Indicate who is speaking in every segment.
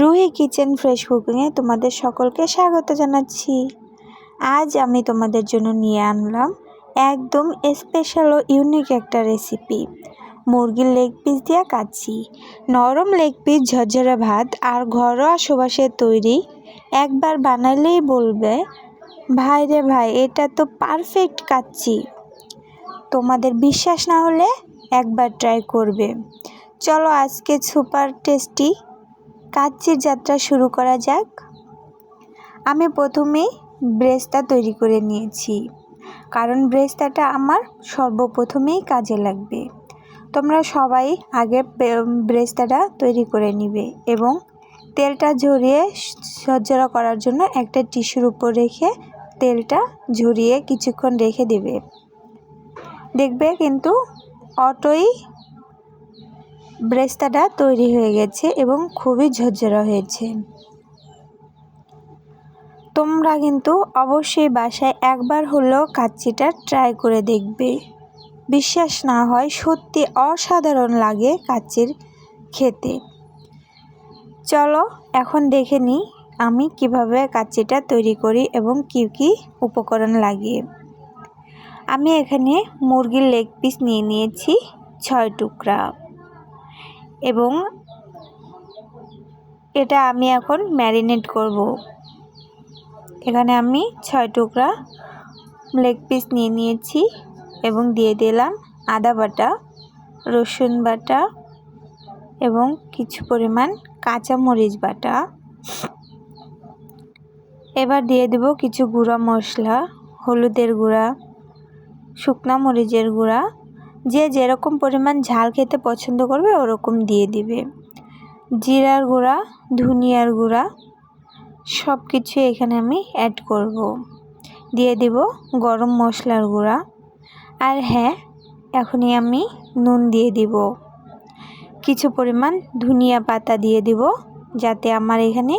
Speaker 1: Ruhi kitchen fresh কুকিংয়ে তোমাদের সকলকে স্বাগত জানাচ্ছি। আজ আমি তোমাদের জন্য নিয়ে আনলাম একদম স্পেশাল ও ইউনিক একটা রেসিপি। মুরগির লেগ পিস দিয়ে কাচ্ছি নরম লেগ পিস, ঝরঝরে ভাত আর ঘরোয়া সুবাসের তৈরি। একবার বানালেই বলবে, ভাই রে ভাই, এটা তো পারফেক্ট কাচ্ছি তোমাদের বিশ্বাস না হলে একবার ট্রাই করবে। চলো আজকে সুপার টেস্টি কাচ্চির যাত্রা শুরু করা যাক। আমি প্রথমেই ব্রেস্তা তৈরি করে নিয়েছি, কারণ ব্রেস্তাটা আমার সর্বপ্রথমেই কাজে লাগবে। তোমরা সবাই আগে ব্রেস্তাটা তৈরি করে নিবে এবং তেলটা ঝরিয়ে সজ্জরা করার জন্য একটা টিস্যুর উপর রেখে তেলটা ঝরিয়ে কিছুক্ষণ রেখে দেবে। দেখবে কিন্তু অটোই ব্রেস্তাটা তৈরি হয়ে গেছে এবং খুবই ঝরঝরা হয়েছে। তোমরা কিন্তু অবশ্যই বাসায় একবার হলেও কাচ্চিটা ট্রাই করে দেখবে। বিশ্বাস না হয় সত্যি অসাধারণ লাগে কাচ্চির খেতে। চলো, এখন দেখে নিই আমি কীভাবে কাচ্চিটা তৈরি করি এবং কি কি উপকরণ লাগিয়ে আমি এখানে মুরগির লেগ পিস নিয়ে নিয়েছি, ছয় টুকরা। এবং এটা আমি এখন ম্যারিনেট করব। এখানে আমি ছয় টুকরা লেগ পিস নিয়ে নিয়েছি এবং দিয়ে দিলাম আদা বাটা, রসুন বাটা এবং কিছু পরিমাণ কাঁচা মরিচ বাটা। এবার দিয়ে দেব কিছু গুঁড়া মশলা, হলুদের গুঁড়া, শুকনা মরিচের গুঁড়া যে যেরকম পরিমাণ ঝাল খেতে পছন্দ করবে, ওরকম দিয়ে দিবে। জিরার গুঁড়া, ধনিয়ার গুঁড়া সব কিছু এখানে আমি অ্যাড করব। দিয়ে দিব গরম মশলার গুঁড়া। আর হ্যাঁ এখনই আমি নুন দিয়ে দিব। কিছু পরিমাণ ধনিয়া পাতা দিয়ে দিব, যাতে আমার এখানে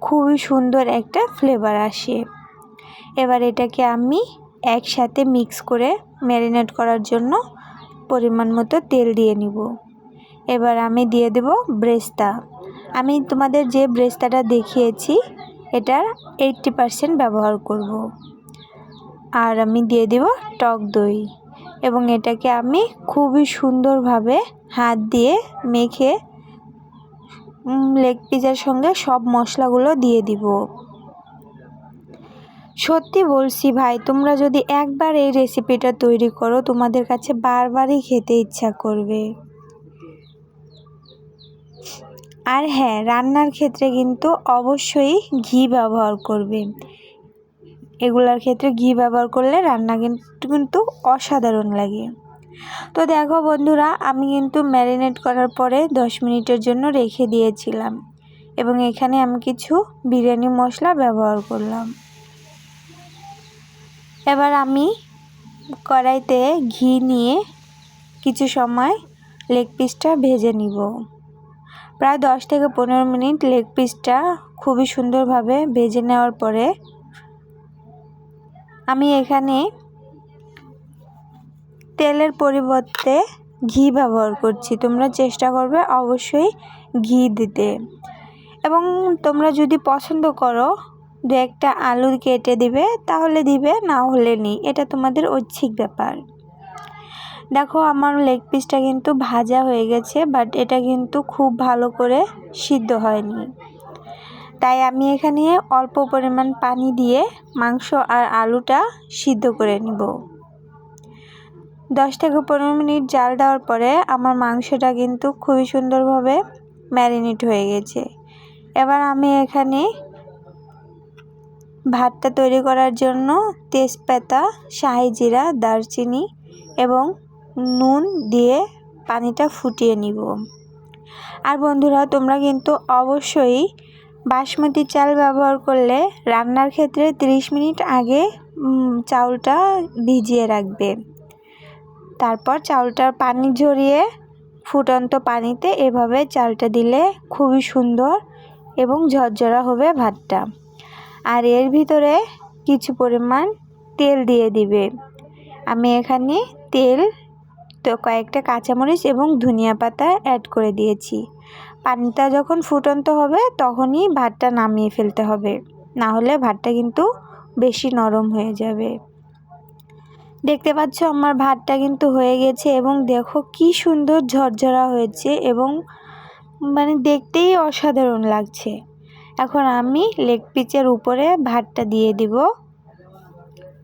Speaker 1: খুবই সুন্দর একটা ফ্লেভার আসে। এবার এটাকে আমি একসাথে মিক্স করে ম্যারিনেট করার জন্য পরিমাণ মতো তেল দিয়ে নিব। এবার আমি দিয়ে দেব ব্রেস্তা। আমি তোমাদের যে ব্রেস্তাটা দেখিয়েছি, এটার এইটটি পারসেন্ট ব্যবহার করব। আর আমি দিয়ে দেব টক দই এবং এটাকে আমি খুবই সুন্দরভাবে হাত দিয়ে মেখে লেগ পিজার সঙ্গে সব মশলাগুলো দিয়ে দিব। সত্যি বলছি ভাই, তোমরা যদি একবার এই রেসিপিটা তৈরি করো, তোমাদের কাছে বারবারই খেতে ইচ্ছা করবে। আর হ্যাঁ রান্নার ক্ষেত্রে কিন্তু অবশ্যই ঘি ব্যবহার করবে। এগুলার ক্ষেত্রে ঘি ব্যবহার করলে রান্না কিন্তু কিন্তু অসাধারণ লাগে। তো দেখো বন্ধুরা, আমি কিন্তু ম্যারিনেট করার পরে দশ মিনিটের জন্য রেখে দিয়েছিলাম। এবং এখানে আমি কিছু বিরিয়ানি মশলা ব্যবহার করলাম। এবার আমি কড়াইতে ঘি নিয়ে কিছু সময় লেগ পিসটা ভেজে নিব। প্রায় দশ থেকে পনেরো মিনিট লেগ পিসটা খুবই সুন্দরভাবে ভেজে নেওয়ার পরে আমি এখানে তেলের পরিবর্তে ঘি ব্যবহার করছি। তোমরা চেষ্টা করবে অবশ্যই ঘি দিতে। এবং তোমরা যদি পছন্দ করো দু একটা আলুর কেটে দিবে, তাহলে দিবে, না হলে নেই। এটা তোমাদের ঐচ্ছিক ব্যাপার। দেখো, আমার লেগ পিসটা কিন্তু ভাজা হয়ে গেছে বাট এটা কিন্তু খুব ভালো করে সিদ্ধ হয়নি। তাই আমি এখানে অল্প পরিমাণ পানি দিয়ে মাংস আর আলুটা সিদ্ধ করে নিব। দশ থেকে পনেরো মিনিট জাল দেওয়ার পরে আমার মাংসটা কিন্তু খুবই সুন্দরভাবে ম্যারিনেট হয়ে গেছে। এবার আমি এখানে ভাতটা তৈরি করার জন্য তেজপাতা, শাহি জিরা, দারচিনি এবং নুন দিয়ে পানিটা ফুটিয়ে নিব। আর বন্ধুরা, তোমরা কিন্তু অবশ্যই বাসমতি চাল ব্যবহার করলে রান্নার ক্ষেত্রে 30 মিনিট আগে চাউলটা ভিজিয়ে রাখবে। তারপর চাউলটার পানি ঝরিয়ে ফুটন্ত পানিতে এভাবে চালটা দিলে খুবই সুন্দর এবং ঝরঝরা হবে ভাতটা। আর এর ভিতরে কিছু পরিমাণ তেল দিয়ে দিবে। আমি এখানে তেল, তো কয়েকটা কাঁচামরিচ এবং ধনিয়া পাতা অ্যাড করে দিয়েছি। পানিটা যখন ফুটন্ত হবে, তখনই ভাতটা নামিয়ে ফেলতে হবে। না হলে ভাতটা কিন্তু বেশি নরম হয়ে যাবে। দেখতে পাচ্ছ আমার ভাতটা কিন্তু হয়ে গেছে এবং দেখো কি সুন্দর ঝরঝরা হয়েছে এবং মানে দেখতেই অসাধারণ লাগছে। এখন আমি লেগ পিচের উপরে ভাতটা দিয়ে দিব।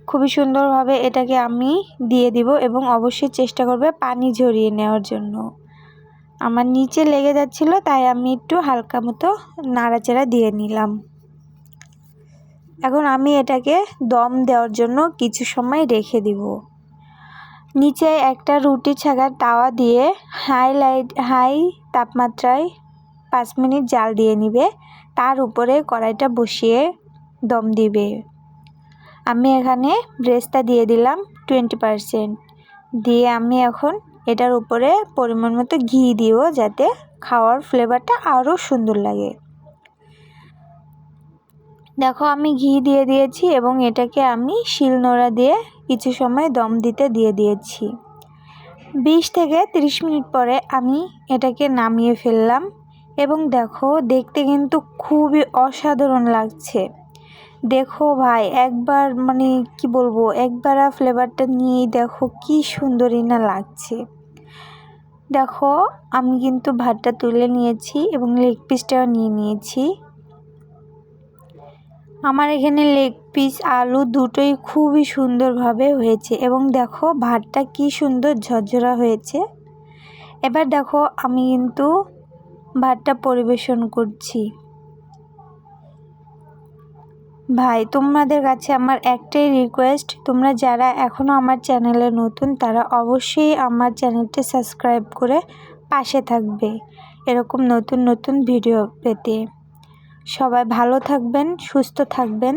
Speaker 1: খুবই সুন্দরভাবে এটাকে আমি দিয়ে দিব এবং অবশ্যই চেষ্টা করবে পানি ঝরিয়ে নেওয়ার জন্য। আমার নিচে লেগে যাচ্ছিল, তাই আমি একটু হালকা মতো নাড়াচাড়া দিয়ে নিলাম। এখন আমি এটাকে দম দেওয়ার জন্য কিছু সময় রেখে দিব। নিচে একটা রুটি ছাগার তাওয়া দিয়ে হাই লাইট হাই তাপমাত্রায় পাঁচ মিনিট জাল দিয়ে নিবে, তার উপরে কড়াইটা বসিয়ে দম দিবে। আমি এখানে ব্রেসটা দিয়ে দিলাম টোয়েন্টি পারসেন্ট দিয়ে আমি এখন এটার উপরে পরিমাণ মতো ঘি দিব যাতে খাওয়ার ফ্লেভারটা আরও সুন্দর লাগে। দেখো আমি ঘি দিয়ে দিয়েছি এবং এটাকে আমি শিলনোড়া দিয়ে কিছু সময় দম দিতে দিয়ে দিয়েছি। বিশ থেকে 30 মিনিট পরে আমি এটাকে নামিয়ে ফেললাম। এবং দেখো, দেখতে কিন্তু খুবই অসাধারণ লাগছে। দেখো ভাই, একবার মানে কি বলব, একবার ফ্লেভারটা নিয়েই দেখো কি সুন্দরই না লাগছে। দেখো, আমি কিন্তু ভাতটা তুলে নিয়েছি এবং লেগ পিসটাও নিয়ে নিয়েছি। আমার এখানে লেগ পিস আলু দুটোই খুবই সুন্দরভাবে হয়েছে এবং দেখো, ভাতটা কি সুন্দর ঝরঝরা হয়েছে। এবার দেখো, আমি কিন্তু ভাতটা পরিবেশন করছি। ভাই, তোমাদের কাছে আমার একটাই রিকোয়েস্ট তোমরা যারা এখনও আমার চ্যানেলে নতুন, তারা অবশ্যই আমার চ্যানেলটি সাবস্ক্রাইব করে পাশে থাকবে এরকম নতুন নতুন ভিডিও পেতে। সবাই ভালো থাকবেন, সুস্থ থাকবেন।